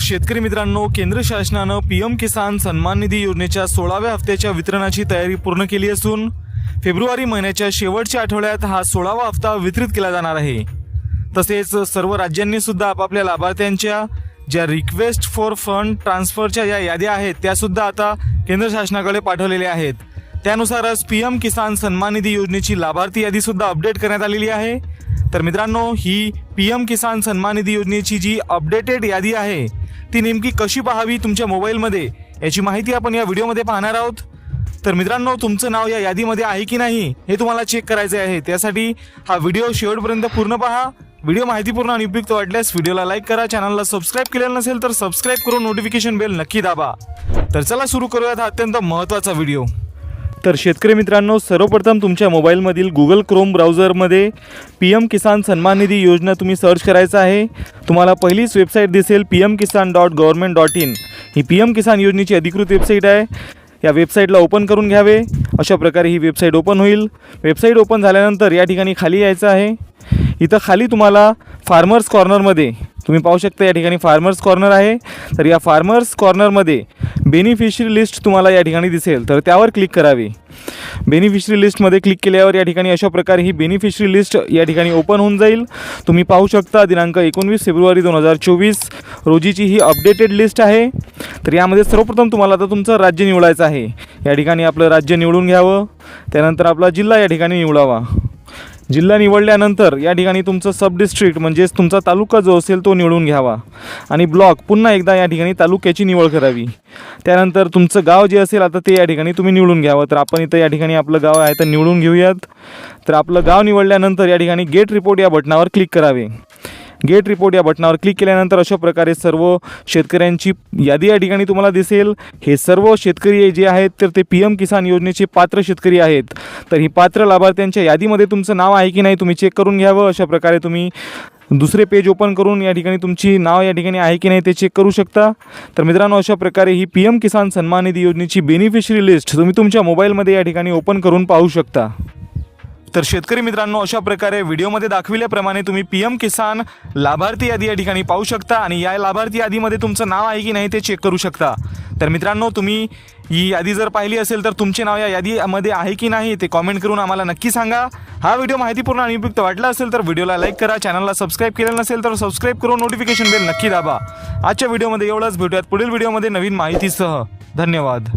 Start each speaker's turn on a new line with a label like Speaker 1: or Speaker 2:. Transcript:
Speaker 1: शेतकरी मित्रांनो केंद्र शासनानं पी एम किसान सन्मान निधी योजनेच्या सोळाव्या हप्त्याच्या वितरणाची तयारी पूर्ण केली असून फेब्रुवारी महिन्याच्या शेवटच्या आठवड्यात हा सोळावा हप्ता वितरित केला जाणार आहे. तसेच सर्व राज्यांनी सुद्धा आपापल्या लाभार्थ्यांच्या ज्या रिक्वेस्ट फॉर फंड ट्रान्सफरच्या ज्या याद्या आहेत त्या सुद्धा आता केंद्र शासनाकडे पाठवलेल्या आहेत. त्यानुसारच पी एम किसान सन्मान निधी योजनेची लाभार्थी यादी सुद्धा अपडेट करण्यात आलेली आहे. तर मित्रांनो ही पी एम किसान सन्मान निधी योजनेची जी अपडेटेड यादी आहे ती नेमकी कशी पाहावी तुमच्या मोबाईलमध्ये याची माहिती आपण या व्हिडिओमध्ये पाहणार आहोत. तर मित्रांनो तुमचं नाव या यादीमध्ये आहे की नाही हे तुम्हाला चेक करायचे आहे. त्यासाठी हा व्हिडिओ शेवटपर्यंत पूर्ण पहा. व्हिडिओ माहितीपूर्ण आणि उपयुक्त वाटल्यास व्हिडिओला लाईक करा चॅनलला सबस्क्राईब केलेलं नसेल तर सबस्क्राईब करून नोटिफिकेशन बेल नक्की दाबा. तर चला सुरू करूयात हा अत्यंत महत्त्वाचा व्हिडिओ. तर शेतकरी मित्रांनो सर्वप्रथम तुमच्या मोबाईलमधील गुगल क्रोम ब्राउझरमध्ये पी एम किसान सन्मान निधी योजना तुम्ही सर्च करायचं आहे. तुम्हाला पहिलीच वेबसाईट दिसेल P M Kisan dot government dot in he P M Kisan योजनेची अधिकृत वेबसाईट आहे. या वेबसाईटला ओपन करून घ्यावे. अशा प्रकारे ही वेबसाईट ओपन होईल. वेबसाईट ओपन झाल्यानंतर या ठिकाणी खाली यायचं आहे. इथं खाली तुम्हाला फार्मर्स कॉर्नरमध्ये तुम्ही पाहू शकता या ठिकाणी फार्मर्स कॉर्नर आहे. तर या फार्मर्स कॉर्नरमध्ये बेनिफिशरी लिस्ट तुम्हाला या ठिकाणी दिसेल तर त्यावर क्लिक करावे. बेनिफिशरी लिस्टमध्ये क्लिक केल्यावर या ठिकाणी अशा प्रकारे ही बेनिफिशरी लिस्ट या ठिकाणी ओपन होऊन जाईल. तुम्ही पाहू शकता दिनांक एकोणवीस फेब्रुवारी दोन हजार चोवीस रोजीची ही अपडेटेड लिस्ट आहे. तर यामध्ये सर्वप्रथम तुम्हाला आता तुमचं राज्य निवडायचं आहे. या ठिकाणी आपलं राज्य निवडून घ्यावं त्यानंतर आपला जिल्हा या ठिकाणी निवडावा. जिल्हा निवडल्यानंतर या ठिकाणी तुमचं सब डिस्ट्रिक्ट म्हणजेच तुमचा तालुका जो असेल तो निवडून घ्यावा. आणि ब्लॉक पुन्हा एकदा या ठिकाणी तालुक्याची निवड करावी. त्यानंतर तुमचं गाव जे असेल आता ते या ठिकाणी तुम्ही निवडून घ्यावं. तर आपण इथं या ठिकाणी आपलं गाव आहे तर निवडून घेऊयात. तर आपलं गाव निवडल्यानंतर या ठिकाणी गेट रिपोर्ट या बटनावर क्लिक करावे. गेट रिपोर्ट या बटनावर क्लिक केल्यानंतर अशा प्रकारे सर्व शेतकऱ्यांची यादी या ठिकाणी तुम्हाला दिसेल. हे सर्व शेतकरी जे आहेत तर ते पी एम किसान योजनेचे पात्र शेतकरी आहेत. तर ही पात्र लाभार्थ्यांच्या यादीमध्ये तुमचं नाव आहे की नाही तुम्ही चेक करून घ्यावं. अशा प्रकारे तुम्ही दुसरे पेज ओपन करून या ठिकाणी तुमची नाव या ठिकाणी आहे की नाही ते चेक करू शकता. तर मित्रांनो अशा प्रकारे ही पी एम किसान सन्मान निधी योजनेची बेनिफिशरी लिस्ट तुम्ही तुमच्या मोबाईलमध्ये या ठिकाणी ओपन करून पाहू शकता. तर शेतकरी मित्रांनो अशा प्रकारे व्हिडिओमध्ये दाखविल्याप्रमाणे तुम्ही पी एम किसान लाभार्थी यादी या ठिकाणी पाहू शकता आणि या लाभार्थी यादीमध्ये तुमचं नाव आहे की नाही ते चेक करू शकता. तर मित्रांनो तुम्ही ही यादी जर पाहिली असेल तर तुमचे नाव या यादीमध्ये आहे की नाही ते कॉमेंट करून आम्हाला नक्की सांगा. हा व्हिडिओ माहितीपूर्ण आणि उपयुक्त वाटला असेल तर व्हिडिओला लाईक करा चॅनलला सबस्क्राईब केलं नसेल तर सबस्क्राईब करून नोटिफिकेशन बेल नक्की दाबा. आजच्या व्हिडिओमध्ये एवढंच. भेटूयात पुढील व्हिडिओमध्ये नवीन माहितीसह. धन्यवाद.